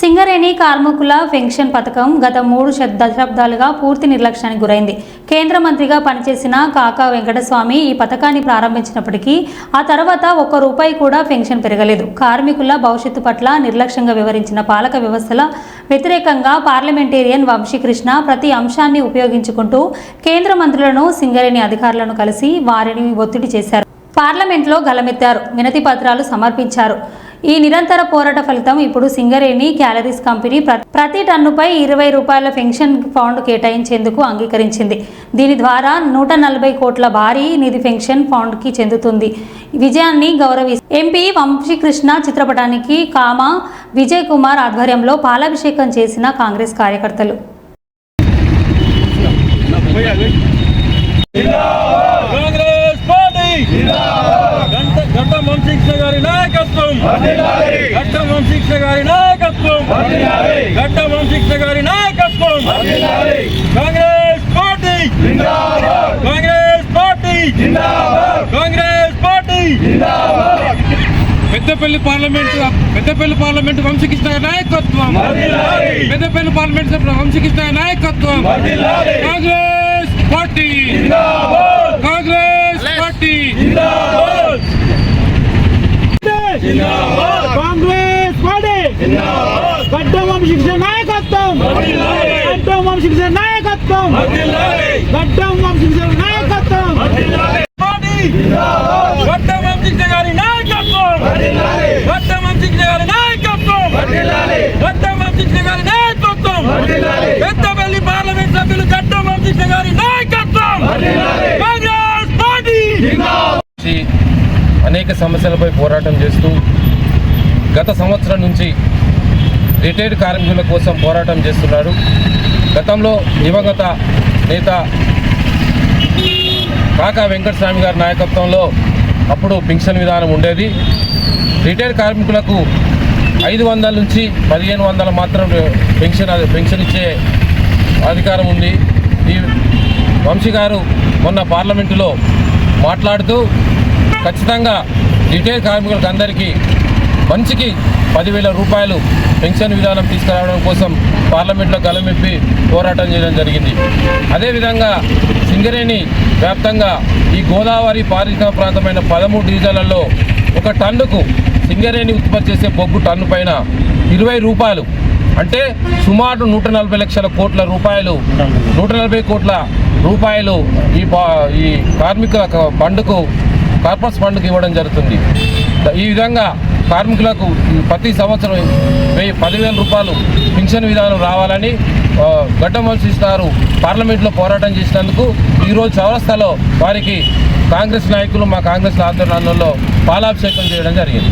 సింగరేణి కార్మికుల పెన్షన్ పథకం గత మూడు దశాబ్దాలుగా పూర్తి నిర్లక్ష్యానికి గురైంది. కేంద్ర మంత్రిగా పనిచేసిన కాకా వెంకటస్వామి ఈ పథకాన్ని ప్రారంభించినప్పటికీ ఆ తర్వాత ఒక్క రూపాయి కూడా పెన్షన్ పెరగలేదు. కార్మికుల భవిష్యత్తు పట్ల నిర్లక్ష్యంగా వివరించిన పాలక వ్యవస్థల వ్యతిరేకంగా పార్లమెంటేరియన్ వంశీకృష్ణ ప్రతి అంశాన్ని ఉపయోగించుకుంటూ కేంద్ర మంత్రులను సింగరేణి అధికారులను కలిసి వారిని ఒత్తిడి చేశారు. పార్లమెంట్లో గలమెత్తారు. వినతి పత్రాలు సమర్పించారు. ఈ నిరంతర పోరాట ఫలితం ఇప్పుడు సింగరేణి క్యాలరీస్ కంపెనీ ప్రతి టన్నుపై ఇరవై రూపాయల పెన్షన్ ఫండ్ కేటాయించేందుకు అంగీకరించింది. దీని ద్వారా నూట నలభై కోట్ల భారీ నిధి పెన్షన్ ఫండ్కి చెందుతుంది. విజయాన్ని గౌరవి ఎంపీ వంశీకృష్ణ చిత్రపటానికి కామ విజయ్ కుమార్ ఆధ్వర్యంలో పాలాభిషేకం చేసిన కాంగ్రెస్ కార్యకర్తలు కాంగ్రెస్ పార్టీ గంట గంట వంశీకృష్ణ గారి నాయకత్వం గంట వంశీకృష్ణ గారి నాయకత్వం. గంట వంశీకృష్ణ గారి నాయకత్వం. Congress party. Congress party. Congress party. Peddapalli parliament Peddapalli parliament Vamsikrishna నాయకత్వం. పెద్దపల్లి పార్లమెంట్ సభ్యులు నాయకత్వం. Congress party. Congress party. Congress party! గడ్డ వంశీకృష్ణ నాయకత్వం! గడ్డ వంశీకృష్ణ నాయకత్వం! గడ్డ వంశీకృష్ణ నాయకత్వం! పార్టీ గడ్డ వంశీకృష్ణ గారి నాయకత్వం! గడ్డ వంశీకృష్ణ గారి నాయకత్వం! గడ్డ వంశీకృష్ణ గారి నాయకత్వం! పెద్దపల్లి పార్లమెంట్ సభ్యులు గడ్డ వంశీకృష్ణ గారి నాయకత్వం! కాంగ్రెస్ పార్టీ! నుంచి అనేక సమస్యలపై పోరాటం చేస్తూ గత సంవత్సరం నుంచి రిటైర్డ్ కార్మికుల కోసం పోరాటం చేస్తున్నారు. గతంలో దివంగత నేత కాకా వెంకటస్వామి గారి నాయకత్వంలో అప్పుడు పింఛన్ విధానం ఉండేది. రిటైర్డ్ కార్మికులకు ఐదు వందల నుంచి పదిహేను వందల మాత్రం పెన్షన్ పెన్షన్ ఇచ్చే అధికారం ఉంది. ఈ వంశీ గారు మొన్న పార్లమెంటులో మాట్లాడుతూ ఖచ్చితంగా రిటైర్ కార్మికులకు అందరికీ మనిషికి పదివేల రూపాయలు పెన్షన్ విధానం తీసుకురావడం కోసం పార్లమెంట్లో గలమెప్పి పోరాటం చేయడం జరిగింది. అదేవిధంగా సింగరేణి వ్యాప్తంగా ఈ గోదావరి పారిశ్రామిక ప్రాంతమైన పదమూడు డివిజన్లలో ఒక టన్నుకు సింగరేణి ఉత్పత్తి చేసే బొగ్గు టన్ను పైన ఇరవై రూపాయలు. అంటే సుమారు నూట నలభై లక్షల కోట్ల రూపాయలు. నూట నలభై కోట్ల రూపాయలు ఈ ఈ కార్మిక బండుకు కార్పస్ ఫండ్కి ఇవ్వడం జరుగుతుంది. ఈ విధంగా కార్మికులకు ప్రతి సంవత్సరం వెయ్యి పదివేల రూపాయలు పింఛన్ విధానం రావాలని ఆ, గడ్డం వంశిస్తారు పార్లమెంట్లో పోరాటం చేసినందుకు ఈరోజు చౌరస్తాలో వారికి కాంగ్రెస్ నాయకులు మా కాంగ్రెస్ ఆందోళనలో పాలాభిషేకం చేయడం జరిగింది.